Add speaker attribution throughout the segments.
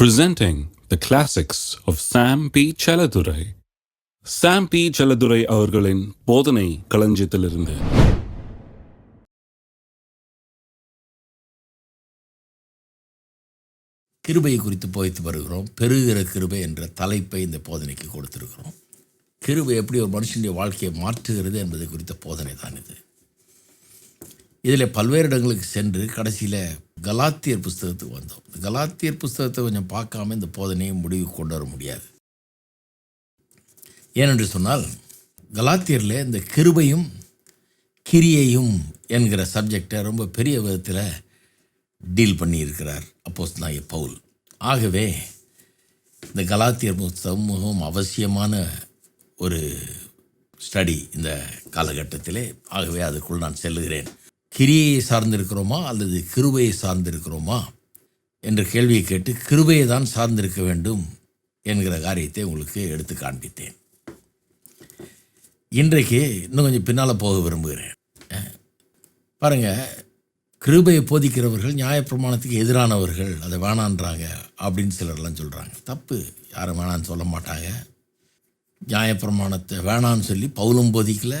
Speaker 1: presenting the classics of Sam P. Chaladurai. Sam P Chelladurai அவர்களின் போதனை களஞ்சியத்திலிருந்து.
Speaker 2: கிருபையை குறித்து போய்த்து வருகிறோம். பெருகிற கிருபை என்ற தலைப்பை இந்த போதனைக்கு கொடுத்திருக்கிறோம். கிருபை எப்படி ஒரு மனுஷனுடைய வாழ்க்கையை மாற்றுகிறது என்பதை குறித்த போதனை தான் இது. இதில் பல்வேறு இடங்களுக்கு சென்று கடைசியில் கலாத்தியர் புஸ்தகத்துக்கு வந்தோம். இந்த கலாத்தியர் புஸ்தகத்தை கொஞ்சம் பார்க்காம இந்த போதனையை முடிவுக்கு கொண்டு வர முடியாது. ஏனென்று சொன்னால் கலாத்தியரில் இந்த கிருபையும் கிரியையும் என்கிற சப்ஜெக்டை ரொம்ப பெரிய விதத்தில் டீல் பண்ணியிருக்கிறார் அப்போஸ் நாய பவுல். ஆகவே இந்த கலாத்தியர் புஸ்தகம் மிகவும் அவசியமான ஒரு ஸ்டடி இந்த காலகட்டத்திலே. ஆகவே அதுக்குள் நான் செல்லுகிறேன். கிரியையை சார்ந்திருக்கிறோமா அல்லது கிருபையை சார்ந்திருக்கிறோமா என்ற கேள்வியை கேட்டு கிருபையை தான் சார்ந்திருக்க வேண்டும் என்கிற காரியத்தை உங்களுக்கு எடுத்து காண்பித்தேன். இன்றைக்கு இன்னும் கொஞ்சம் பின்னால் போக விரும்புகிறேன். பாருங்கள் பாருங்க கிருபையை போதிக்கிறவர்கள் நியாயப்பிரமாணத்துக்கு எதிரானவர்கள் அதை வேணான்றாங்க அப்படின்னு சிலர்லாம் சொல்கிறாங்க தப்பு யாரும் வேணான்னு சொல்ல மாட்டாங்க. நியாயப்பிரமாணத்தை வேணான்னு சொல்லி பவுலும் போதிக்கலை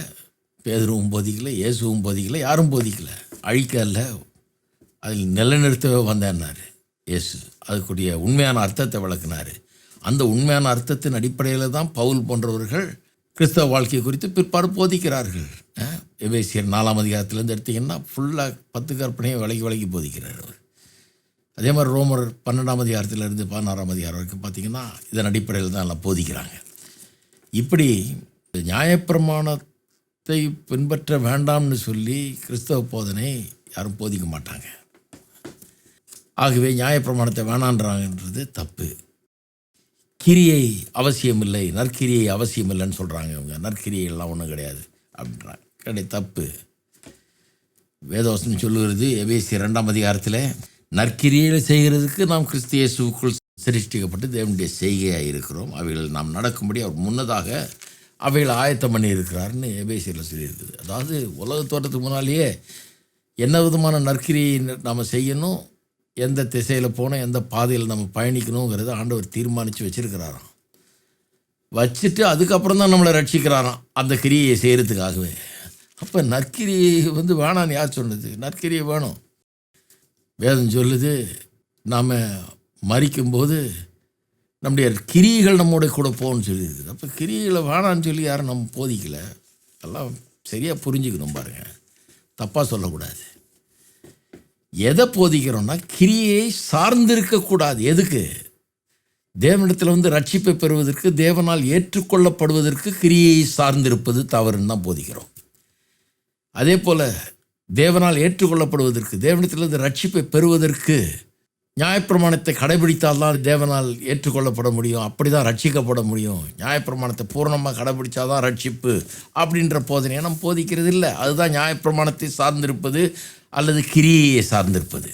Speaker 2: பேதுருவும் போதிக்கலை இயேசுவும் போதிக்கலை யாரும் போதிக்கலை அழிக்க அல்ல. அதில் நிலைநிறுத்தவே வந்தேன்னாரு இயேசு. அதுக்குரிய உண்மையான அர்த்தத்தை விளக்குனார். அந்த உண்மையான அர்த்தத்தின் அடிப்படையில் தான் பவுல் போன்றவர்கள் கிறிஸ்தவ வாழ்க்கை குறித்து பிற்பாடு போதிக்கிறார்கள். அஹ், எபேசியர் நாலாம் அதிகாரத்திலேருந்து எடுத்திங்கன்னா ஃபுல்லாக பத்து கற்பனையை விலகி விலகி போதிக்கிறார் அவர். அதே மாதிரி ரோமர் பன்னெண்டாம் அதிகாரத்திலேருந்து பதினாறாம் அதிகாரம் வரைக்கும் பார்த்தீங்கன்னா இதன் அடிப்படையில் தான் எல்லாம் போதிக்கிறாங்க. இப்படி நியாயப்பிரமாணத்தை பின்பற்ற வேண்டாம்னு சொல்லி கிறிஸ்தவ போதனை யாரும் போதிக்க மாட்டாங்க. ஆகவே நியாயப்பிரமாணத்தை வேணான்றாங்கன்றது தப்பு. கிரியை அவசியமில்லை நற்கிரியை அவசியமில்லைன்னு சொல்கிறாங்க இவங்க. நற்கிரியை எல்லாம் ஒன்றும் கிடையாது அப்படின்றாங்க. கிடையாது தப்பு. வேதவசனம் சொல்லுகிறது எபேசி இரண்டாம் அதிகாரத்தில் நற்கிரியைகளை செய்கிறதுக்கு நாம் கிறிஸ்தியேசுக்குள் சிருஷ்டிக்கப்பட்டு தேவனுடைய செய்கையாக இருக்கிறோம் அவைகள் நாம் நடக்கும்படி அவர் முன்னதாக அவைகளை ஆயத்தம் பண்ணி இருக்கிறாருன்னு சொல்லியிருக்குது. அதாவது உலக தோட்டத்துக்கு முன்னாலேயே என்ன விதமான நற்கிரியை நம்ம செய்யணும் எந்த திசையில் போகணும் எந்த பாதையில் நம்ம பயணிக்கணுங்கிறத ஆண்டவர் தீர்மானித்து வச்சுருக்கிறாராம். வச்சுட்டு அதுக்கப்புறம் தான் நம்மளை ரட்சிக்கிறாராம் அந்த கிரியை செய்கிறதுக்காகவே அப்போ நற்கிரியை வந்து வேணான்னு யார் சொன்னது? நற்கிரியை வேணும். வேதம் சொல்லுது நாம் மறிக்கும்போது நம்முடைய கிரிகள் நம்மோட கூட போகணும்னு சொல்லியிருக்குது. அப்போ கிரிகளை வேணான்னு சொல்லி யாரும் நம்ம போதிக்கலை. எல்லாம் சரியாக புரிஞ்சுக்கணும் பாருங்கள் தப்பாக சொல்லக்கூடாது. எதை போதிக்கிறோம்னா கிரியை சார்ந்திருக்கக்கூடாது எதுக்கு? தேவனிடத்தில் வந்து ரட்சிப்பை பெறுவதற்கு தேவனால் ஏற்றுக்கொள்ளப்படுவதற்கு கிரியை சார்ந்திருப்பது தவறுன்னு தான் போதிக்கிறோம். அதே போல் தேவனால் ஏற்றுக்கொள்ளப்படுவதற்கு தேவனிடத்திலிருந்து ரட்சிப்பை பெறுவதற்கு நியாயப்பிரமாணத்தை கடைபிடித்தால்தான் தேவனால் ஏற்றுக்கொள்ளப்பட முடியும் அப்படி தான் ரட்சிக்கப்பட முடியும். நியாயப்பிரமாணத்தை பூரணமாக கடைபிடிச்சாதான் ரட்சிப்பு அப்படின்ற போதனையை நம்ம போதிக்கிறது இல்லை அதுதான் நியாயப்பிரமாணத்தை சார்ந்திருப்பது அல்லது கிரியையை சார்ந்திருப்பது.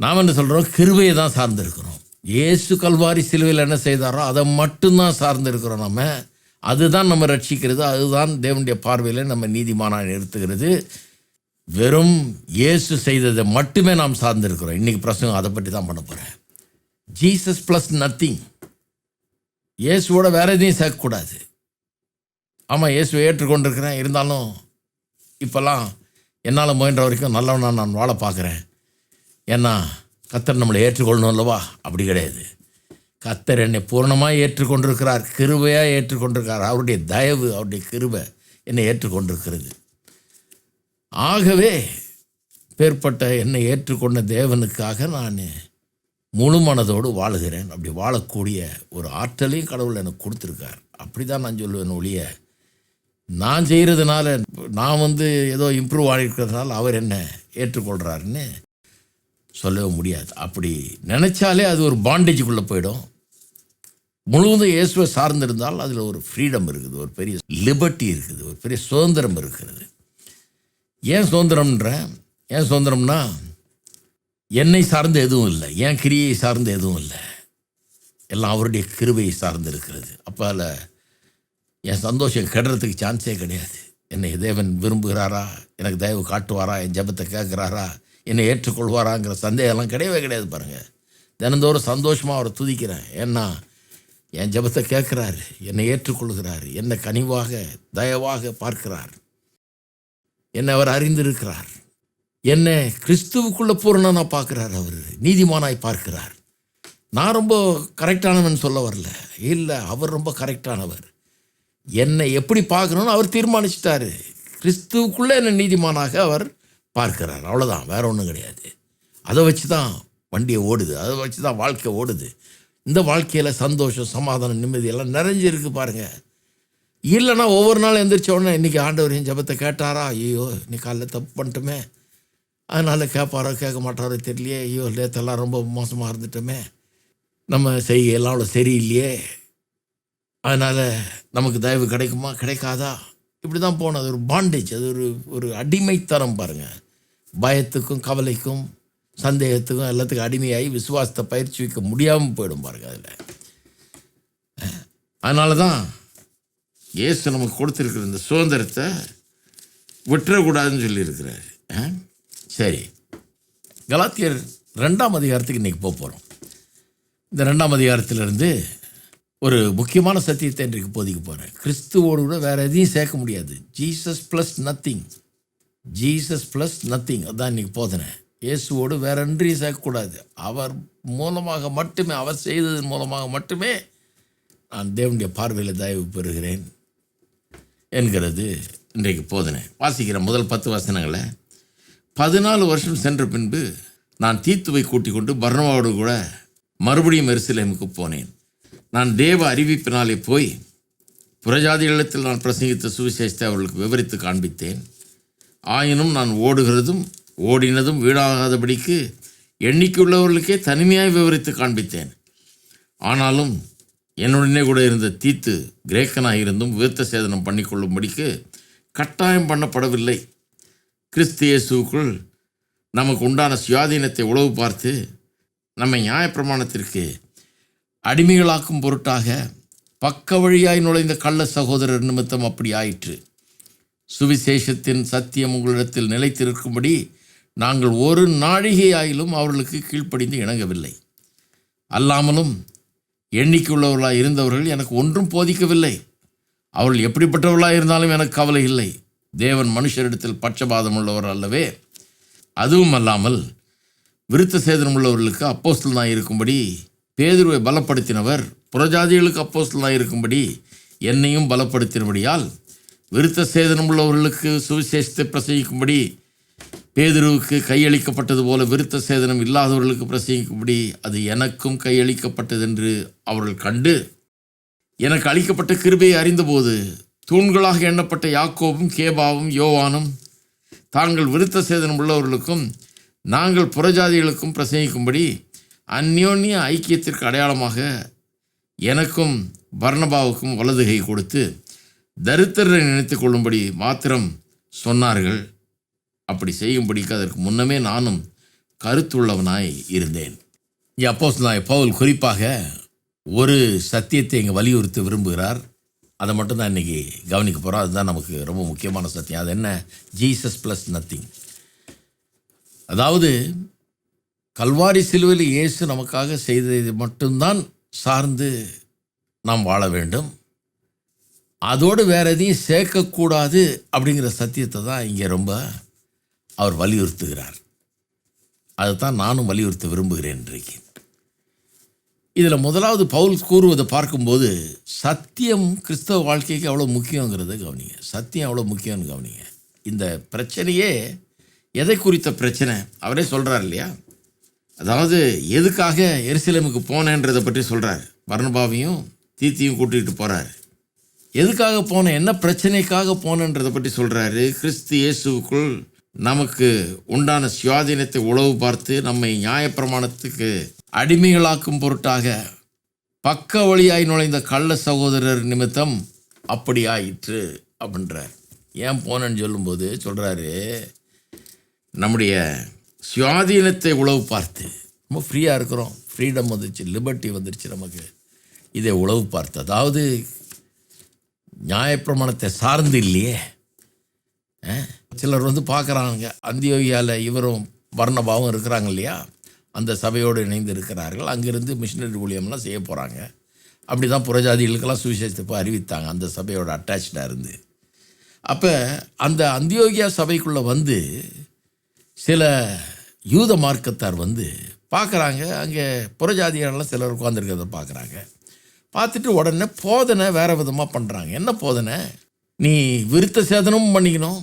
Speaker 2: நாம் என்ன சொல்கிறோம் கிருபையை தான் சார்ந்திருக்கிறோம். இயேசு கல்வாரி சிலுவையில் என்ன செய்தாரோ அதை மட்டும்தான் சார்ந்திருக்கிறோம் நம்ம அதுதான் நம்ம ரட்சிக்கிறது அதுதான் தேவனுடைய பார்வையில் நம்ம நீதிமானாக நிறுத்துகிறது. வெறும் இயேசு செய்ததை மட்டுமே நாம் சார்ந்திருக்கிறோம். இன்றைக்கி பிரசங்கம் அதை பற்றி தான் பண்ண போகிறேன் ஜீசஸ் ப்ளஸ் நத்திங் இயேசுவோட வேற எதையும் சேர்க்கக்கூடாது. ஆமாம் இயேசுவை ஏற்றுக்கொண்டிருக்கிறேன். இருந்தாலும் இப்போல்லாம் என்னால் முயன்ற வரைக்கும் நல்லவனாக நான் வாழ பார்க்குறேன். ஏன்னா கத்தர் நம்மளை ஏற்றுக்கொள்ளணும் அல்லவா? அப்படி கிடையாது. கத்தர் என்னை பூர்ணமாக ஏற்றுக்கொண்டிருக்கிறார் கிருபையாக ஏற்றுக்கொண்டிருக்கிறார். அவருடைய தயவு அவருடைய கிருபை என்னை ஏற்றுக்கொண்டிருக்கிறது. ஆகவே பேர்பட்ட என்னை ஏற்றுக்கொண்ட தேவனுக்காக நான் முழு மனதோடு வாழுகிறேன். அப்படி வாழக்கூடிய ஒரு ஆற்றலையும் கடவுள் எனக்கு கொடுத்துருக்கார். அப்படி தான் நான் சொல்லுவேன் ஒழிய நான் செய்கிறதுனால நான் வந்து ஏதோ இம்ப்ரூவ் ஆகிருக்கிறதுனால அவர் என்ன ஏற்றுக்கொள்கிறாருன்னு சொல்லவே முடியாது. அப்படி நினச்சாலே அது ஒரு பாண்டேஜுக்குள்ளே போயிடும். முழுவதும் இயேசுவை சார்ந்திருந்தால் அதில் ஒரு ஃப்ரீடம் இருக்குது ஒரு பெரிய லிபர்ட்டி இருக்குது ஒரு பெரிய சுதந்திரம் இருக்கிறது. ஏன் சுதந்திரம்ன்ற? ஏன் சுதந்திரம்னா என்னை சார்ந்து எதுவும் இல்லை. என் கிரியை சார்ந்து எதுவும் இல்லை. எல்லாம் அவருடைய கிருபையை சார்ந்து இருக்கிறது. அப்போ அதில் என் சந்தோஷம் கெடுறதுக்கு சான்ஸே கிடையாது. என்னை தேவன் விரும்புகிறாரா? எனக்கு தயவு காட்டுவாரா? என் ஜெபத்தை கேட்குறாரா? என்னை ஏற்றுக்கொள்வாராங்கிற சந்தேகம்லாம் கிடையவே கிடையாது பாருங்கள் தினந்தோறும் சந்தோஷமாக அவரை துதிக்கிறேன். ஏன்னா என் ஜெபத்தை கேட்குறாரு. என்னை ஏற்றுக்கொள்கிறார். என்னை கனிவாக தயவாக பார்க்கிறார். என்னை அவர் அறிந்திருக்கிறார். என்னை கிறிஸ்துவுக்குள்ளே பூரணனாக பார்க்குறார் அவர். நீதிமானாய் பார்க்கிறார். நான் ரொம்ப கரெக்டானவன் சொல்ல வரல. இல்லை அவர் ரொம்ப கரெக்டானவர் என்னை எப்படி பார்க்கணும்னு அவர் தீர்மானிச்சிட்டாரு. கிறிஸ்துவுக்குள்ளே என்னை நீதிமானாக அவர் பார்க்கிறார். அவ்வளோதான் வேற ஒன்றும் கிடையாது. அதை வச்சு தான் வண்டியை ஓடுது. அதை வச்சு தான் வாழ்க்கை ஓடுது. இந்த வாழ்க்கையில் சந்தோஷம் சமாதானம் நிம்மதி எல்லாம் நிறைஞ்சிருக்கு பாருங்கள் இல்லைன்னா ஒவ்வொரு நாள் எந்திரிச்ச உடனே இன்றைக்கி ஆண்டவர் என் ஜெபத்தை கேட்டாரா? ஐயோ இன்னைக்கு காலைல தப்பு பண்ணிட்டோமே. அதனால் கேட்பாரோ கேட்க மாட்டாரோ தெரியலையே. ஐயோ லேத்தெல்லாம் ரொம்ப மோசமாக இருந்துட்டோமே. நம்ம செய்கையெல்லாம் அவ்வளோ சரியில்லையே. அதனால் நமக்கு தயவு கிடைக்குமா? கிடைக்காதா? இப்படி தான் போனது ஒரு பாண்டேஜ் அது ஒரு ஒரு அடிமைத்தனம் பாருங்கள் பயத்துக்கும் கவலைக்கும் சந்தேகத்துக்கும் எல்லாத்துக்கும் அடிமையாகி விசுவாசத்தை பயிற்சி வைக்க முடியாமல் போயிடும் பாருங்க அதில். அதனால தான் இயேசு நமக்கு கொடுத்துருக்கிற இந்த சுதந்திரத்தை விட்டுறக்கூடாதுன்னு சொல்லியிருக்கிறாரு. ஆ? சரி. கலாத்தியர் ரெண்டாம் அதிகாரத்துக்கு இன்றைக்கி போக போகிறோம் இந்த ரெண்டாம் அதிகாரத்திலிருந்து ஒரு முக்கியமான சத்தியத்தை இன்றைக்கு போதிக்க போகிறேன் கிறிஸ்துவோடு கூட வேறு எதையும் சேர்க்க முடியாது. Jesus plus nothing Jesus plus nothing அதான் இன்றைக்கி போதனை. இயேசுவோடு வேற ஒன்றையும் சேர்க்கக்கூடாது. அவர் மூலமாக மட்டுமே அவர் செய்ததன் மூலமாக மட்டுமே நான் தேவனுடைய பார்வையில் தயவு பெறுகிறேன். என்கிறது இன்றைக்கு போதனை. வாசிக்கிற முதல் பத்து வசனங்களை பதினாலு வருஷம் சென்ற பின்பு நான் தீத்துவை கூட்டிக் கொண்டு பர்ணவாவோடு கூட மறுபடியும் எருசலேமுக்கு போனேன். நான் தேவ அறிவிப்பினாலே போய் புறஜாதிகளிடத்தில் நான் பிரசங்கித்த சுவிசேஷத்தை அவர்களுக்கு விவரித்து காண்பித்தேன். ஆயினும் நான் ஓடுகிறதும் ஓடினதும் வீடாகாதபடிக்கு எண்ணிக்கையுள்ளவர்களுக்கே தனிமையாய் விவரித்து காண்பித்தேன். ஆனாலும் என்னுடனே கூட இருந்த தீத்து கிரேக்கனாக இருந்தும் விருத்த சேதனம் பண்ணிக்கொள்ளும்படிக்கு கட்டாயம் பண்ணப்படவில்லை. கிறிஸ்தியேசுக்குள் நமக்கு உண்டான சுயாதீனத்தை உளவு பார்த்து நம்மை நியாயப்பிரமாணத்திற்கு அடிமைகளாக்கும் பொருட்டாக பக்க வழியாய் நுழைந்த கள்ள சகோதரர் நிமித்தம் அப்படி ஆயிற்று. சுவிசேஷத்தின் சத்தியம் உங்களிடத்தில் நிலைத்திருக்கும்படி நாங்கள் ஒரு நாழிகை ஆயிலும் அவர்களுக்கு கீழ்ப்படிந்து இணங்கவில்லை. அல்லாமலும் எண்ணிக்கையுள்ளவர்களாக இருந்தவர்கள் எனக்கு ஒன்றும் போதிக்கவில்லை. அவர்கள் எப்படிப்பட்டவர்களாக இருந்தாலும் எனக்கு கவலை இல்லை. தேவன் மனுஷரிடத்தில் பட்சபாதம் உள்ளவர் அல்லவே. அதுவும் அல்லாமல் விருத்த சேதனம் உள்ளவர்களுக்கு அப்போஸ்தல் தான் இருக்கும்படி பேதுருவை பலப்படுத்தினவர் புறஜாதிகளுக்கு அப்போஸ்தலனாக இருக்கும்படி என்னையும் பலப்படுத்தினபடியால் விருத்த சேதனம் உள்ளவர்களுக்கு சுவிசேஷத்தை பிரசவிக்கும்படி பேதுருவுக்கு கையளிக்கப்பட்டது போல விருத்த சேதனம் இல்லாதவர்களுக்கு பிரசங்கிக்கும்படி அது எனக்கும் கையளிக்கப்பட்டது என்று அவர்கள் கண்டு எனக்கு அளிக்கப்பட்ட கிருபையை அறிந்தபோது தூண்களாக எண்ணப்பட்ட யாக்கோபும் கேபாவும் யோவானும் தாங்கள் விருத்த சேதனம் உள்ளவர்களுக்கும் நாங்கள் புறஜாதிகளுக்கும் பிரசங்கிக்கும்படி அந்யோன்ய ஐக்கியத்திற்கு அடையாளமாக எனக்கும் பர்ணபாவுக்கும் வலதுகை கொடுத்து தரித்திரரை நினைத்து கொள்ளும்படி மாத்திரம் சொன்னார்கள். அப்படி செய்யும்படிக்கு அதற்கு முன்னமே நானும் கருத்துள்ளவனாய் இருந்தேன். அப்போஸ் நான் பவுல் குறிப்பாக ஒரு சத்தியத்தை இங்கே வலியுறுத்த விரும்புகிறார். அதை மட்டும் தான் இன்றைக்கி கவனிக்க போகிறோம். அதுதான் நமக்கு ரொம்ப முக்கியமான சத்தியம். அது என்ன? ஜீசஸ் ப்ளஸ் நத்திங் அதாவது கல்வாரி சிலுவையில் இயேசு நமக்காக செய்தது மட்டும்தான் சார்ந்து நாம் வாழ வேண்டும். அதோடு வேற எதையும் சேர்க்கக்கூடாது அப்படிங்கிற சத்தியத்தை தான் இங்கே ரொம்ப அவர் வலியுறுத்துகிறார். அதுதான் நானும் வலியுறுத்த விரும்புகிறேன் இன்றைக்கு. இதில் முதலாவது பவுல் கூறுவதை பார்க்கும்போது சத்தியம் கிறிஸ்தவ வாழ்க்கைக்கு அவ்வளோ முக்கியங்கிறத கவனிங்க. சத்தியம் அவ்வளோ முக்கியம்னு கவனிங்க. இந்த பிரச்சனையே எதை குறித்த பிரச்சனை? அவரே சொல்கிறார் இல்லையா? அதாவது எதுக்காக எருசலேமுக்கு போனேன்றதை பற்றி சொல்கிறார் வர்ணபாவையும் தீத்தியும் கூட்டிகிட்டு போகிறாரு எதுக்காக போனேன்? என்ன பிரச்சனைக்காக போனேன்றதை பற்றி சொல்கிறாரு கிறிஸ்து இயேசுவுக்குள் நமக்கு உண்டான சுயாதீனத்தை உளவு பார்த்து நம்மை நியாயப்பிரமாணத்துக்கு அடிமைகளாக்கும் பொருட்டாக பக்க வழியாய் நுழைந்த கள்ள சகோதரர் நிமித்தம் அப்படி ஆயிற்று அப்படின்றார். ஏன் போனேன்னு சொல்லும்போது சொல்கிறாரு நம்முடைய சுயாதீனத்தை உளவு பார்த்து ரொம்ப ஃப்ரீயாக இருக்கிறோம். ஃப்ரீடம் வந்துருச்சு லிபர்ட்டி வந்துருச்சு நமக்கு. இதை உளவு பார்த்து அதாவது நியாயப்பிரமாணத்தை சார்ந்து இல்லையே. சிலர் வந்து பார்க்குறாங்க அந்தியோகியாவில் இவரும் வர்ணபாவும் இருக்கிறாங்க இல்லையா? அந்த சபையோடு இணைந்து இருக்கிறார்கள். அங்கேருந்து மிஷினரி ஊழியம்லாம் செய்ய போகிறாங்க அப்படி தான் புறஜாதிகளுக்கெல்லாம் சுவிசேஷத்தை அறிவித்தாங்க. அந்த சபையோட அட்டாச்சாக இருந்து. அப்போ அந்த அந்தியோகியா சபைக்குள்ளே வந்து சில யூத மார்க்கத்தார் வந்து பார்க்குறாங்க. அங்கே புறஜாதியாரெலாம் சிலர் உட்காந்துருக்கிறத பார்க்குறாங்க. பார்த்துட்டு உடனே போதனை வேறு விதமாக பண்ணுறாங்க என்ன போதனை? நீ விருத்த சேதனமும் பண்ணிக்கணும்.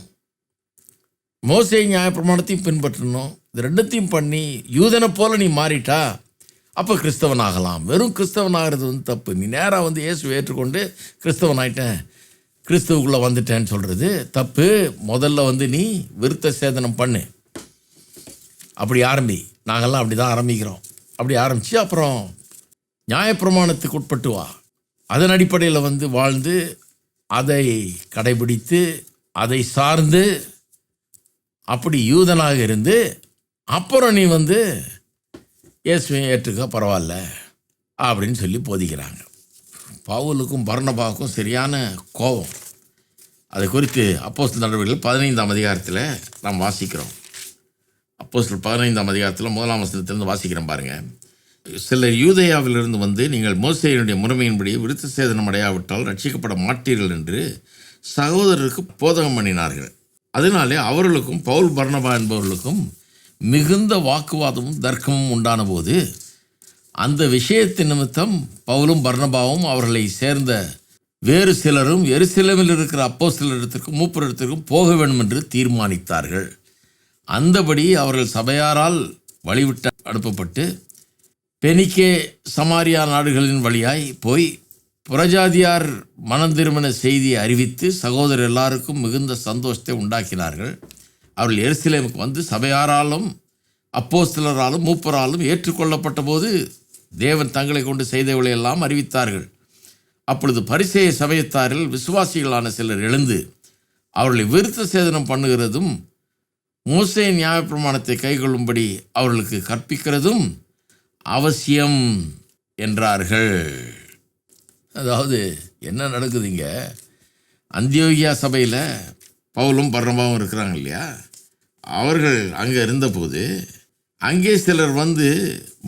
Speaker 2: மோசை நியாயப்பிரமாணத்தையும் பின்பற்றணும். இது ரெண்டத்தையும் பண்ணி யூதனை போல் நீ மாறிட்டா அப்போ கிறிஸ்தவன் ஆகலாம் வெறும் கிறிஸ்தவன் ஆகிறது வந்து தப்பு. நீ நேராக வந்து இயேசு ஏற்றுக்கொண்டு கிறிஸ்தவன் ஆயிட்டேன் கிறிஸ்துவுக்குள்ளே வந்துட்டேன்னு சொல்கிறது தப்பு. முதல்ல வந்து நீ விருத்த சேதனம் பண்ணு. அப்படி ஆரம்பி. நாங்கள்லாம் அப்படி தான் ஆரம்பிக்கிறோம். அப்படி ஆரம்பித்து அப்புறம் நியாயப்பிரமாணத்துக்கு உட்பட்டு வா. அதன் அடிப்படையில் வந்து வாழ்ந்து அதை கடைபிடித்து அதை சார்ந்து அப்படி யூதனாக இருந்து அப்புறம் நீ வந்து இயேசுவையும் ஏற்றுக்க பரவாயில்ல அப்படின்னு சொல்லி போதிக்கிறாங்க. பவுலுக்கும் பர்ணபாவுக்கும் சரியான கோபம். அது குறித்து அப்போஸ்தலர் நடவடிக்கைகள் பதினைந்தாம் அதிகாரத்தில் நாம் வாசிக்கிறோம். அப்போஸ்தலர் பதினைந்தாம் அதிகாரத்தில் முதலாம் வசனத்திலிருந்து வாசிக்கிறேன் பாருங்கள் சிலர் யூதேயாவிலிருந்து வந்து நீங்கள் மோசையினுடைய முறைமையின்படி விருத்த சேதனம் அடையாவிட்டால் ரட்சிக்கப்பட மாட்டீர்கள் என்று சகோதரருக்கு போதகம் பண்ணினார்கள். அதனாலே அவர்களுக்கும் பவுல் பர்ணபா என்பவர்களுக்கும் மிகுந்த வாக்குவாதமும் தர்க்கமும் உண்டான போது அந்த விஷயத்தின் நிமித்தம் பவுலும் பர்ணபாவும் அவர்களை சேர்ந்த வேறு சிலரும் எருசலேமில் இருக்கிற அப்போ சிலரிடத்திற்கும் மூப்பரிடத்திற்கும் போக வேண்டும் என்று தீர்மானித்தார்கள். அந்தபடி அவர்கள் சபையாரால் வழிவிட்டு அனுப்பப்பட்டு பெனிக்கே சமாரியா நாடுகளின் வழியாய் போய் புறஜாதியார் மனந்திருமண செய்தியை அறிவித்து சகோதரர் எல்லாருக்கும் மிகுந்த சந்தோஷத்தை உண்டாக்கினார்கள். அவர்கள் எருசலேமுக்கு வந்து சபையாராலும் அப்போஸ்தலராலும் மூப்பராலும் ஏற்றுக்கொள்ளப்பட்ட போது தேவன் தங்களை கொண்டு செய்தவளை எல்லாம் அறிவித்தார்கள். அப்பொழுது பரிசேய சமயத்தாரில் விசுவாசிகளான சிலர் எழுந்து அவர்களை விருத்த சேதனம் பண்ணுகிறதும் மோசே நியாயப்பிரமாணத்தை கைகொள்ளும்படி அவர்களுக்கு கற்பிக்கிறதும் அவசியம் என்றார்கள். அதாவது என்ன நடக்குதுங்க? அந்தியோகியா சபையில் பவுலும் பர்ணபாவும் இருக்கிறாங்க இல்லையா? அவர்கள் அங்கே இருந்தபோது அங்கே சிலர் வந்து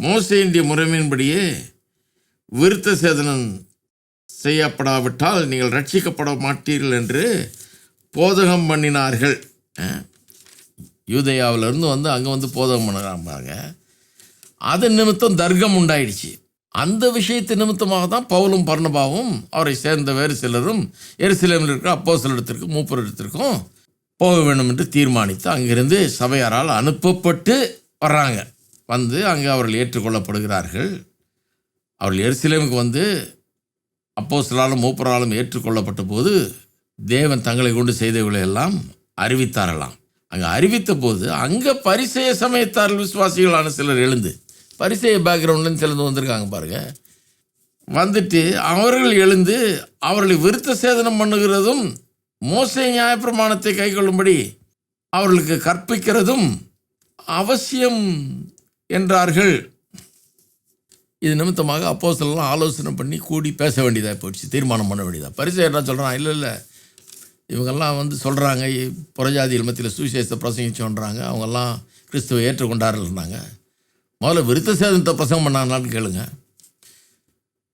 Speaker 2: மோசையினுடைய முறைமையின்படியே விருத்த சேதனம் செய்யப்படாவிட்டால் நீங்கள் ரட்சிக்கப்பட மாட்டீர்கள் என்று போதகம் பண்ணினார்கள். யூதயாவிலிருந்து வந்து அங்கே வந்து போதகம் பண்ணுறாங்க அது நிமித்தம் தர்க்கம் உண்டாயிடுச்சு. அந்த விஷயத்து நிமித்தமாக தான் பவுலும் பர்ணபாவும் அவரை சேர்ந்த வேறு சிலரும் எருசலேமில் இருக்கிற அப்போ மூப்பர் இடத்திற்கும் போக வேண்டும் என்று தீர்மானித்து அங்கிருந்து சபையாரால் அனுப்பப்பட்டு வர்றாங்க. வந்து அங்கே அவர்கள் ஏற்றுக்கொள்ளப்படுகிறார்கள். அவர்கள் எருசலேமுக்கு வந்து அப்போ சிலாலும் மூப்பராலும் ஏற்றுக்கொள்ளப்பட்ட போது தேவன் தங்களை கொண்டு செய்தவர்களை எல்லாம் அறிவித்தாரலாம். அங்கே அறிவித்த போது அங்கே பரிசெய சமயத்தார்கள் விசுவாசிகளான சிலர் எழுந்து பரிசெய பேக்ரவுண்ட்லேருந்து சிலந்து வந்திருக்காங்க பாருங்கள் வந்துட்டு அவர்கள் எழுந்து அவர்களை விருத்த சேதனம் பண்ணுகிறதும் மோசை நியாயப்பிரமாணத்தை கைக்கொள்ளும்படி அவர்களுக்கு கற்பிக்கிறதும் அவசியம் என்றார்கள். இது நிமித்தமாக அப்போ ஆலோசனை பண்ணி கூடி பேச வேண்டியதாக போயிடுச்சு தீர்மானம் பண்ண வேண்டியதாக பரிசு என்ன சொல்கிறான் இல்லை இல்லை. இவங்கெல்லாம் வந்து சொல்கிறாங்க புறஜாதிகள் மத்தியில் சுவிசேஷத்தை பிரசங்கிச்சோன்றாங்க. அவங்கெல்லாம் கிறிஸ்துவை ஏற்றுக்கொண்டார்கள்னாங்க முதல்ல விருத்த சேதனத்தை பிரசங்கம் பண்ணாங்களான்னு கேளுங்க.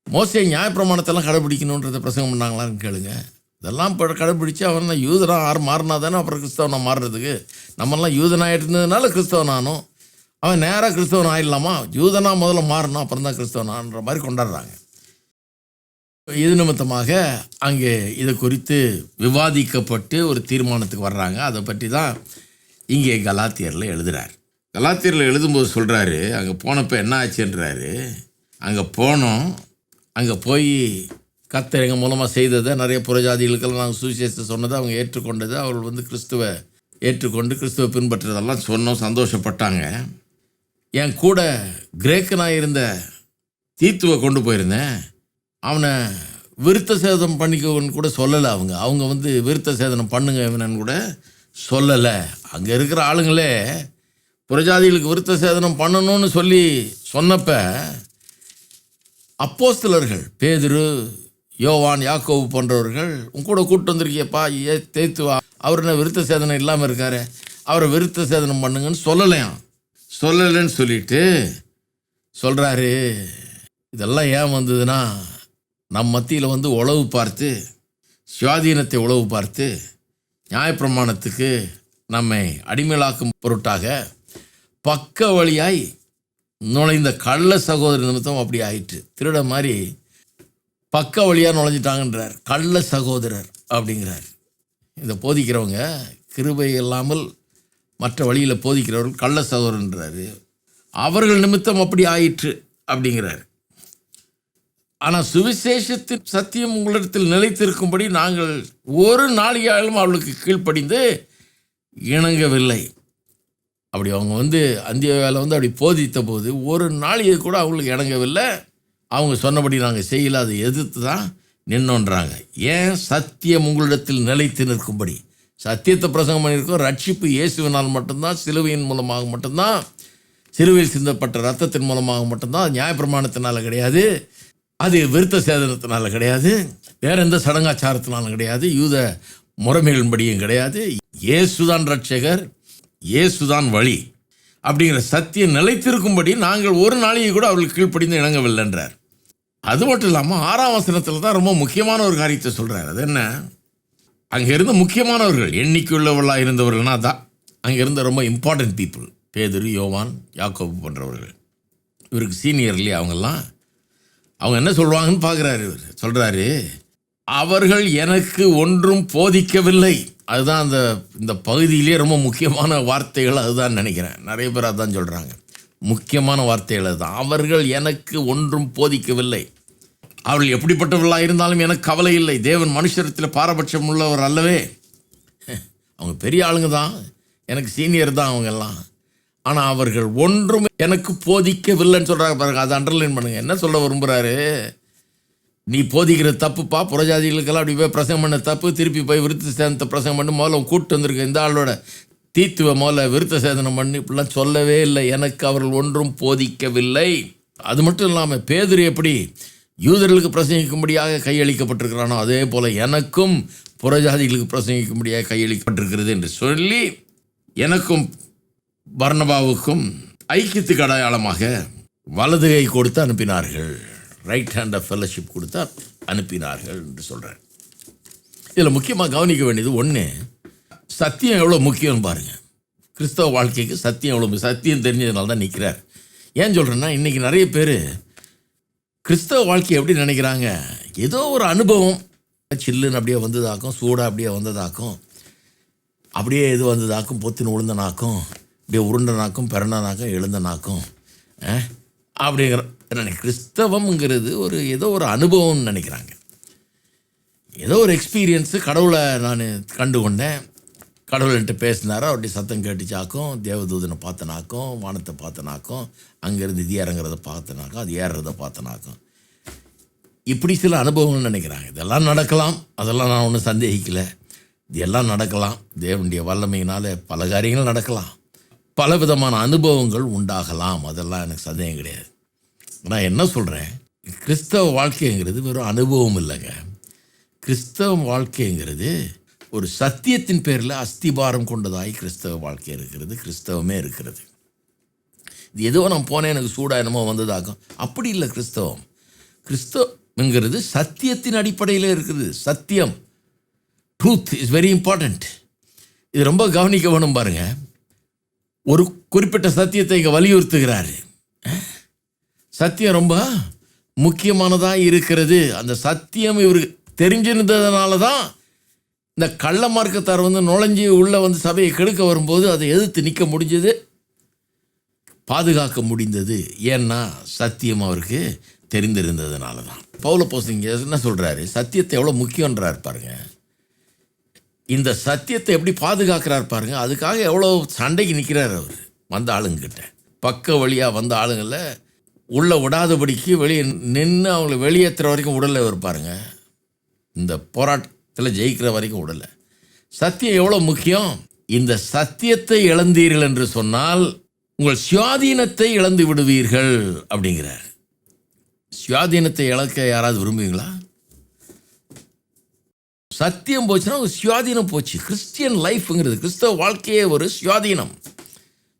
Speaker 2: மோசே நியாயப்பிரமாணத்தெல்லாம் கடைபிடிக்கணுன்றத பிரசங்கம் பண்ணாங்களான்னு கேளுங்க. இதெல்லாம் இப்போ கடைபிடிச்சு அவன் தான் யூதனா ஆறு மாறினா தானே அப்புறம் கிறிஸ்தவனை மாறுறதுக்கு? நம்மெல்லாம் யூதனாக இருந்ததுனால கிறிஸ்தவன் ஆனோம். அவன் நேராக கிறிஸ்தவன் ஆயிடலாமா? யூதனாக முதல்ல மாறணும் அப்புறம் தான் கிறிஸ்தவனான்ற மாதிரி கொண்டாடுறாங்க. இது நிமித்தமாக அங்கே இதை குறித்து விவாதிக்கப்பட்டு ஒரு தீர்மானத்துக்கு வர்றாங்க. அதை பற்றி தான் இங்கே கலாத்தியரில் எழுதுகிறார் கலாத்தியரில் எழுதும்போது சொல்கிறாரு அங்கே போனப்போ என்ன ஆச்சுன்றாரு. அங்கே போனோம். அங்கே போய் கர்த்தர் எங்கள் மூலமாக செய்ததை நிறைய புறஜாதிகளுக்கெல்லாம் நாங்கள் சுவிசேஷத்தை சொன்னதை அவங்க ஏற்றுக்கொண்டது அவர்கள் வந்து கிறிஸ்துவை ஏற்றுக்கொண்டு கிறிஸ்துவை பின்பற்றுறதெல்லாம் சொன்னோம் சந்தோஷப்பட்டாங்க. என் கூட கிரேக்கனாக இருந்த தீத்துவை கொண்டு போயிருந்தேன். அவனை விருத்த சேதனம் பண்ணிக்கவன் கூட சொல்லலை அவங்க. அவங்க வந்து விருத்த சேதனம் பண்ணுங்க இவனன்னு கூட சொல்லலை. அங்கே இருக்கிற ஆளுங்களே புறஜாதிகளுக்கு விருத்த சேதனம் பண்ணணும்னு சொல்லி சொன்னப்ப அப்போஸ்தலர்கள் பேதுரு யோவான் யாக்கோவு போன்றவர்கள் உன் கூட கூப்பிட்டு வந்திருக்கியப்பா ஏ தேத்துவா அவர் என்ன விருத்த சேதனம் இல்லாமல் இருக்காரு. அவரை விருத்த சேதனம் பண்ணுங்கன்னு சொல்லலையாம். சொல்லலைன்னு சொல்லிட்டு சொல்கிறாரு இதெல்லாம் ஏன் வந்ததுன்னா நம் மத்தியில் வந்து உளவு பார்த்து சுவாதீனத்தை உளவு பார்த்து நியாயப்பிரமாணத்துக்கு நம்மை அடிமையாக்கும் பொருட்டாக பக்க வழியாய் நுழைந்த கள்ள சகோதரி நிமித்தம் அப்படி ஆயிற்று. திருட மாதிரி பக்க வழியாக நுழைஞ்சிட்டாங்கன்றார். கள்ள சகோதரர் அப்படிங்கிறார். இதை போதிக்கிறவங்க கிருபை இல்லாமல் மற்ற வழியில் போதிக்கிறவர்கள் கள்ள சகோதரன்றாரு. அவர்கள் நிமித்தம் அப்படி ஆயிற்று அப்படிங்கிறார். ஆனால் சுவிசேஷத்தின் சத்தியம் உங்களிடத்தில் நிலைத்திருக்கும்படி நாங்கள் ஒரு நாளிகாலும் அவளுக்கு கீழ்ப்படிந்து இணங்கவில்லை. அப்படி அவங்க வந்து அந்திய வேலை வந்து அப்படி போதித்த போது ஒரு நாளிகை கூட அவங்களுக்கு இணங்கவில்லை. அவங்க சொன்னபடி நாங்கள் செய்யல அதை எதிர்த்து தான் நின்னோன்றாங்க. ஏன் சத்தியம் உங்களிடத்தில் நிலைத்து நிற்கும்படி? சத்தியத்தை பிரசங்கம் பண்ணியிருக்கோம் ரட்சிப்பு இயேசுவினால் மட்டும்தான் சிலுவையின் மூலமாக மட்டும்தான் சிலுவையில் சிந்தப்பட்ட ரத்தத்தின் மூலமாக மட்டும்தான் அது நியாயப்பிரமாணத்தினால கிடையாது அது விருத்த சேதனத்தினால கிடையாது வேற எந்த சடங்காச்சாரத்தினாலும் கிடையாது யூத முறைமைகளின்படியும் கிடையாது. இயேசுதான் ரட்சகர் இயேசுதான் வழி அப்படிங்கிற சத்தியம் நிலைத்திருக்கும்படி நாங்கள் ஒரு நாளைக்கு கூட அவர்கள் கீழ்ப்படிந்து இணங்கவில்லைன்றார். அது மட்டும் இல்லாமல் ஆறாம் வசனத்தில் தான் ரொம்ப முக்கியமான ஒரு காரியத்தை சொல்கிறார் அது என்ன? அங்கே இருந்த முக்கியமானவர்கள் எண்ணிக்கையுள்ளவர்களாக இருந்தவர்கள்னா தான் அங்கே இருந்த ரொம்ப இம்பார்ட்டன்ட் பீப்புள் பேதுரு யோவான் யாக்கோபு போன்றவர்கள். இவருக்கு சீனியர் இல்லையா அவங்கெல்லாம்? அவங்க என்ன சொல்லுவாங்கன்னு பார்க்குறாரு இவர். சொல்கிறாரு அவர்கள் எனக்கு ஒன்றும் போதிக்கவில்லை. அதுதான் அந்த இந்த பகுதியிலே ரொம்ப முக்கியமான வார்த்தைகள் அதுதான் நினைக்கிறேன். நிறைய பேர் அதான் சொல்கிறாங்க முக்கியமான வார்த்தைகள் அதுதான். அவர்கள் எனக்கு ஒன்றும் போதிக்கவில்லை. அவர்கள் எப்படிப்பட்டவர்களாக இருந்தாலும் எனக்கு கவலை இல்லை. தேவன் மனுஷரத்தில் பாரபட்சம் உள்ளவர் அல்லவே. அவங்க பெரிய ஆளுங்க தான். எனக்கு சீனியர் தான் அவங்க எல்லாம். ஆனால் அவர்கள் ஒன்றும் எனக்கு போதிக்கவில்லைன்னு சொல்கிறாங்க பாருங்க. அதை அண்டர்லைன் பண்ணுங்கள் என்ன சொல்ல விரும்புகிறாரு நீ போதிக்கிற தப்புப்பா? புறஜாதிகளுக்கெல்லாம் அப்படி போய் பிரசங்கம் பண்ண தப்பு? திருப்பி போய் விருத்த சேதனத்தை பிரசங்கம் பண்ணி. முதல்ல கூப்பிட்டு கூட்டு வந்திருக்க இந்த ஆளோட தீத்துவ முதல்ல விருத்த சேதனம் பண்ணி. இப்படிலாம் சொல்லவே இல்லை. எனக்கு அவர்கள் ஒன்றும் போதிக்கவில்லை. அது மட்டும் இல்லாமல் பேதர் எப்படி யூதர்களுக்கு பிரசங்கிக்கும்படியாக கையளிக்கப்பட்டிருக்கிறானோ அதே போல் எனக்கும் புறஜாதிகளுக்கு பிரசங்கிக்கும்படியாக கையளிக்கப்பட்டிருக்கிறது என்று சொல்லி எனக்கும் பர்ணபாவுக்கும் ஐக்கியத்துக்கு அடையாளமாக வலது கை கொடுத்து அனுப்பினார்கள். ரைட் ஹேண்ட் ஆஃப் ஃபெல்லோஷிப் கொடுத்து அனுப்பினார்கள் என்று சொல்கிறார் இதில் முக்கியமாக கவனிக்க வேண்டியது ஒன்று சத்தியம் எவ்வளோ முக்கியம்னு பாருங்கள் கிறிஸ்தவ வாழ்க்கைக்கு சத்தியம் எவ்வளோ சத்தியம் தெரிஞ்சதுனால தான் நிற்கிறார் ஏன் சொல்கிறேன்னா இன்றைக்கி நிறைய பேர் கிறிஸ்தவ வாழ்க்கையை எப்படி நினைக்கிறாங்க? ஏதோ ஒரு அனுபவம். சில்லுன்னு அப்படியே வந்ததாக்கும் சூடாக அப்படியே வந்ததாக்கும் அப்படியே இது வந்ததாக்கும் பொத்துன்னு உளுந்தனாக்கும் அப்படியே உருண்டனாக்கும் பிறண்டனாக்கும் எழுந்தனாக்கும் அப்படிங்கிற நினை கிறிஸ்தவம்ங்கிறது ஒரு ஏதோ ஒரு அனுபவம்னு நினைக்கிறாங்க. ஏதோ ஒரு எக்ஸ்பீரியன்ஸு கடவுளை நான் கண்டு கொண்டேன் கடவுள்கிட்ட பேசினாரா பேசினாரோ அப்படி சத்தம் கேட்டுச்சாக்கும் தேவதூதனை பார்த்தனாக்கும் வானத்தை பார்த்தனாக்கும் அங்கேருந்து இது இறங்குறத பார்த்தனாக்கும் அது ஏறுறத பார்த்தனாக்கும். இப்படி சில அனுபவங்கள் நினைக்கிறாங்க. இதெல்லாம் நடக்கலாம். அதெல்லாம் நான் ஒன்றும் சந்தேகிக்கலை. இது எல்லாம் நடக்கலாம். தேவனுடைய வல்லமையினால் பல காரியங்கள் நடக்கலாம். பல விதமான அனுபவங்கள் உண்டாகலாம். அதெல்லாம் எனக்கு சந்தேகம் கிடையாது. நான் என்ன சொல்கிறேன் கிறிஸ்தவ வாழ்க்கைங்கிறது வெறும் அனுபவம் இல்லைங்க. கிறிஸ்தவ வாழ்க்கைங்கிறது ஒரு சத்தியத்தின் பேரில் அஸ்திபாரம் கொண்டதாகி கிறிஸ்தவ வாழ்க்கை இருக்கிறது கிறிஸ்தவமே இருக்கிறது. இது ஏதோ நான் போனேன் எனக்கு சூடாக என்னமோ வந்ததாகும். அப்படி இல்லை கிறிஸ்தவம். கிறிஸ்தவங்கிறது சத்தியத்தின் அடிப்படையில் இருக்குது. சத்தியம் ட்ரூத் இஸ் வெரி இம்பார்ட்டண்ட் இது ரொம்ப கவனிக்க வேணும் பாருங்கள் ஒரு குறிப்பிட்ட சத்தியத்தை இங்கே வலியுறுத்துகிறாரு. சத்தியம் ரொம்ப முக்கியமானதாக இருக்கிறது. அந்த சத்தியம் இவருக்கு தெரிஞ்சிருந்ததுனால தான் இந்த கள்ள மார்க்கத்தார் வந்து நுழைஞ்சி உள்ளே வந்து சபையை கெடுக்க வரும்போது அதை எதிர்த்து நிற்க முடிஞ்சது பாதுகாக்க முடிந்தது. ஏன்னா சத்தியம் அவருக்கு தெரிந்திருந்ததுனால தான் பவுல போசிங்க என்ன சொல்கிறாரு சத்தியத்தை எவ்வளோ முக்கியன்றார் பாருங்க. இந்த சத்தியத்தை எப்படி பாதுகாக்கிறார் பாருங்க. அதுக்காக எவ்வளோ சண்டைக்கு நிற்கிறார் அவர் வந்த ஆளுங்கிட்ட பக்க வழியாக வந்த ஆளுங்களை உள்ளே விடாதபடிக்கு வெளியே நின்று அவங்கள வெளியேற்றுற வரைக்கும் உடலை இருப்பாருங்க இந்த போராட்டத்தில் ஜெயிக்கிற வரைக்கும் உடலை. சத்தியம் எவ்வளோ முக்கியம்? இந்த சத்தியத்தை இழந்தீர்கள் என்று சொன்னால் உங்கள் சுயாதீனத்தை இழந்து விடுவீர்கள் அப்படிங்கிறார். சுயாதீனத்தை இழக்க யாராவது விரும்புவீங்களா? சத்தியம் போச்சுன்னா ஒரு சுயாதீனம் போச்சு. கிறிஸ்டியன் லைஃப்ங்கிறது கிறிஸ்தவ வாழ்க்கையே ஒரு சுயாதீனம்.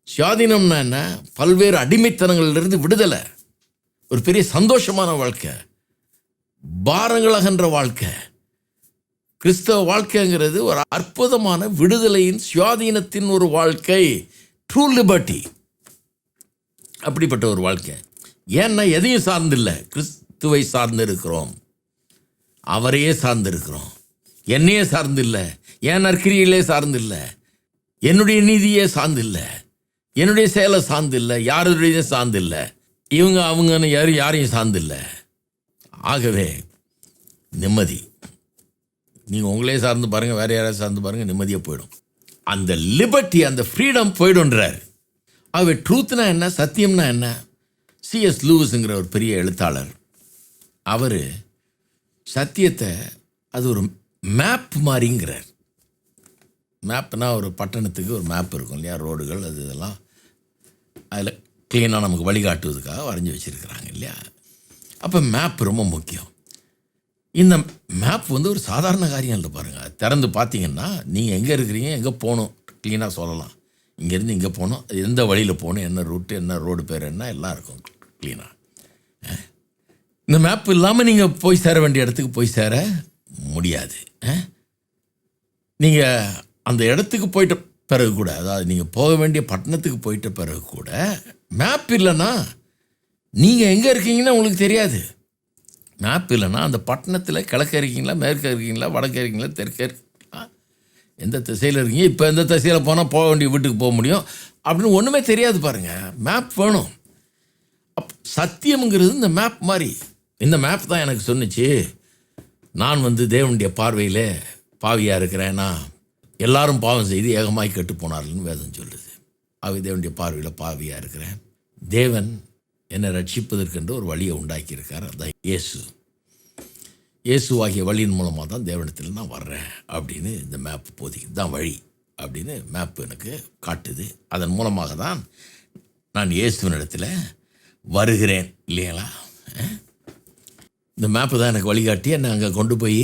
Speaker 2: சுயாதீனம்னா என்ன? பல்வேறு அடிமைத்தனங்களிலிருந்து விடுதலை. ஒரு பெரிய சந்தோஷமான வாழ்க்கை. பாரங்கள் அகன்ற வாழ்க்கை. கிறிஸ்தவ வாழ்க்கைங்கிறது ஒரு அற்புதமான விடுதலையின் சுயாதீனத்தின் ஒரு வாழ்க்கை. ட்ரூ லிபர்ட்டி அப்படிப்பட்ட ஒரு வாழ்க்கை. ஏன்னா எதையும் சார்ந்தில்லை. கிறிஸ்துவை சார்ந்திருக்கிறோம். அவரையே சார்ந்திருக்கிறோம். என்னையே சார்ந்தில்லை. என் நற்கிரியிலே சார்ந்தில்லை. என்னுடைய நீதியே சார்ந்தில்லை. என்னுடைய செயலை சார்ந்தில்லை. யாருடைய சார்ந்தில்லை. இவங்க அவங்கன்னு யாரும் யாரையும் சார்ந்தில்லை. ஆகவே நிம்மதி. நீங்கள் உங்களே சார்ந்து பாருங்கள் வேறு யாராவது சார்ந்து பாருங்கள் நிம்மதியாக போயிடும். அந்த லிபர்ட்டி அந்த ஃப்ரீடம் போயிடும்ன்றார். ஆகவே ட்ரூத்னா என்ன சத்தியம்னா என்ன? சிஎஸ் லூவிஸுங்கிற ஒரு பெரிய எழுத்தாளர். அவர் சத்தியத்தை அது ஒரு மேப் மாதிரிங்கிறார் மேப்னா ஒரு பட்டணத்துக்கு ஒரு மேப் இருக்கும் இல்லையா? ரோடுகள் அது இதெல்லாம். அதில் க்ளீனாக நமக்கு வழிகாட்டுவதுக்காக வரைஞ்சி வச்சுருக்கிறாங்க இல்லையா? அப்போ மேப் ரொம்ப முக்கியம். இந்த மேப் வந்து ஒரு சாதாரண காரியம் இல்லை பாருங்கள் திறந்து பார்த்தீங்கன்னா நீங்கள் எங்கே இருக்கிறீங்க எங்கே போகணும் க்ளீனாக சொல்லலாம். இங்கேருந்து இங்கே போகணும் அது எந்த வழியில் போகணும் என்ன ரூட்டு என்ன ரோடு பேர் என்ன எல்லாம் இருக்கும் க்ளீனாக இந்த மேப் இல்லாமல் நீங்கள் போய் சேர வேண்டிய இடத்துக்கு போய் சேர முடியாது. நீங்கள் அந்த இடத்துக்கு போயிட்ட பிறகு கூட அதாவது நீங்கள் போக வேண்டிய பட்டணத்துக்கு போயிட்ட பிறகு கூட மேப் இல்லைன்னா நீங்கள் எங்கே இருக்கீங்கன்னு உங்களுக்கு தெரியாது. மேப் இல்லைன்னா அந்த பட்டணத்தில் கிழக்க இருக்கீங்களா மேற்க இருக்கீங்களா வடக்க இருக்கீங்களா தெற்க இருக்கீங்களா? எந்த திசையில் இருக்கீங்க? இப்போ எந்த திசையில் போனால் போக வேண்டிய வீட்டுக்கு போக முடியும்? அப்படின்னு ஒன்றுமே தெரியாது பாருங்கள் மேப் வேணும். அப் சத்தியம்ங்கிறது இந்த மேப் மாதிரி. இந்த மேப் தான் எனக்கு சொன்னுச்சு. நான் வந்து தேவனுடைய பார்வையில் பாவியாக இருக்கிறேன்னா எல்லாரும் பாவம் செய்து ஏகமாய் கெட்டு போனார்கள்னு வேதம் சொல்லுது. ஆகவே தேவனுடைய பார்வையில் பாவியாக இருக்கிறேன். தேவன் என்னை ரட்சிப்பதற்கென்று ஒரு வழியை உண்டாக்கியிருக்கார். அதான் இயேசு. இயேசு ஆகிய வழியின் மூலமாக தான் தேவனத்தில் நான் வர்றேன் அப்படின்னு இந்த மேப் போதிக்கு தான் வழி அப்படின்னு மேப் எனக்கு காட்டுது. அதன் மூலமாக தான் நான் இயேசுவினிடத்தில் வருகிறேன் இல்லைங்களா? இந்த மேப்பு தான் எனக்கு வழிகாட்டி என்னை அங்கே கொண்டு போய்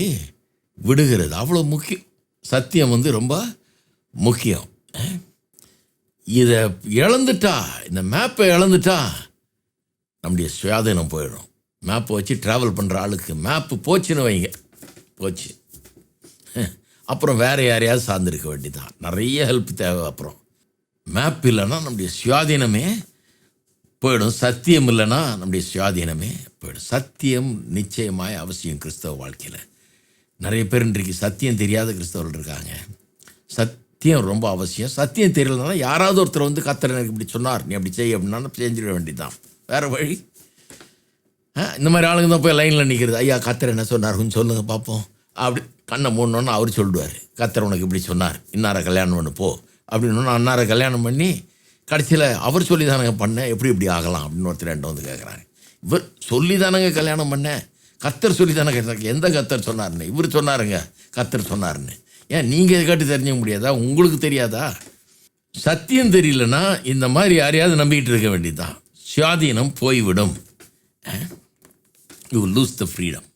Speaker 2: விடுகிறது. அவ்வளோ முக்கியம். சத்தியம் வந்து ரொம்ப முக்கியம். ஆ? இதை இழந்துட்டா இந்த மேப்பை இழந்துட்டா நம்முடைய சுயாதீனம் போயிடும். மேப்பை வச்சு ட்ராவல் பண்ணுற ஆளுக்கு மேப்பு போச்சுன்னு வைங்க. போச்சு. அப்புறம் வேறு யாரையாவது சார்ந்திருக்க வேண்டிதான். நிறைய ஹெல்ப் தேவை அப்புறம். மேப் இல்லைன்னா நம்முடைய சுயாதீனமே போயிடும். சத்தியம் இல்லைன்னா நம்முடைய சுயாதீனமே போயிடும். சத்தியம் நிச்சயமாய் அவசியம் கிறிஸ்தவ வாழ்க்கையில். நிறைய பேர் இன்றைக்கு சத்தியம் தெரியாத கிறிஸ்தவர்கள் இருக்காங்க. சத் சத்தியம் ரொம்ப அவசியம். சத்தியம் தெரியலனா யாராவது ஒருத்தர் வந்து கத்தர் எனக்கு இப்படி சொன்னார். நீ அப்படி செய்ய அப்படின்னா செஞ்சிட வேண்டியதுதான். வேறு வழி? ஆ, இந்த மாதிரி ஆளுங்க தான் போய் லைனில் நிற்கிறது ஐயா கத்தர் என்ன சொன்னார் கொஞ்சம் சொல்லுங்கள் பார்ப்போம் அப்படி கண்ணை மூடணுன்னு அவர் சொல்லுவார். கத்தர் உனக்கு இப்படி சொன்னார். இன்னாரை கல்யாணம் பண்ணு போ. அப்படின்னு அன்னாரை கல்யாணம் பண்ணி கடைசியில் அவர் சொல்லி தானங்க பண்ணேன். எப்படி இப்படி ஆகலாம் அப்படின்னு ஒருத்தர் ரெண்டு வந்து கேட்குறாங்க இவர் சொல்லி தானங்க கல்யாணம் பண்ணேன். கத்தர் சொல்லி தானே கேட்டாங்க எந்த கத்தர் சொன்னார்னு இவர் சொன்னாருங்க. கத்தர் சொன்னார்னு ஏன் நீங்கள் கேட்டு தெரிஞ்சுக்க முடியாதா? உங்களுக்கு தெரியாதா? சத்தியம் தெரியலனா இந்த மாதிரி யாரையாவது நம்பிக்கிட்டு இருக்க வேண்டியதுதான். சுயாதீனம் போய்விடும். You lose the freedom